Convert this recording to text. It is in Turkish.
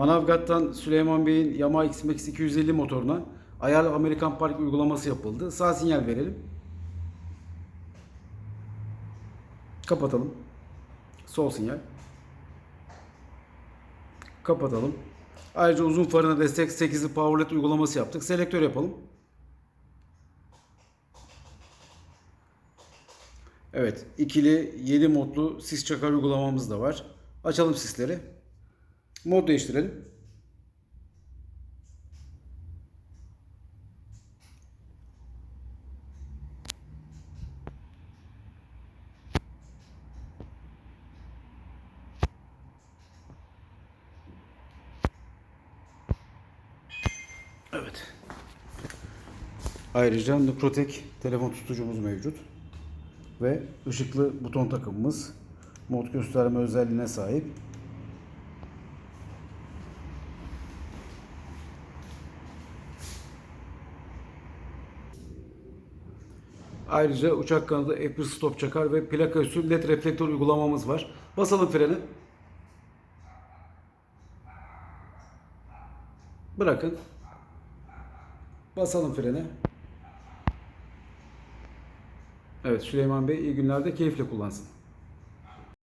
Manavgat'tan Süleyman Bey'in Yamaha X-Max 250 motoruna ayarlı Amerikan Park uygulaması yapıldı. Sağ sinyal verelim. Kapatalım. Sol sinyal. Kapatalım. Ayrıca uzun farına destek 8'li powerlet uygulaması yaptık. Selektör yapalım. Evet, ikili 7 modlu sis çakar uygulamamız da var. Açalım sisleri. Mod değiştirelim. Evet. Ayrıca Nuprotek telefon tutucumuz mevcut. Ve ışıklı buton takımımız mod gösterme özelliğine sahip. Ayrıca uçak kanadı F1 stop çakar ve plaka üstü led reflektör uygulamamız var. Basalım freni. Bırakın. Basalım freni. Evet Süleyman Bey iyi günlerde keyifle kullansın.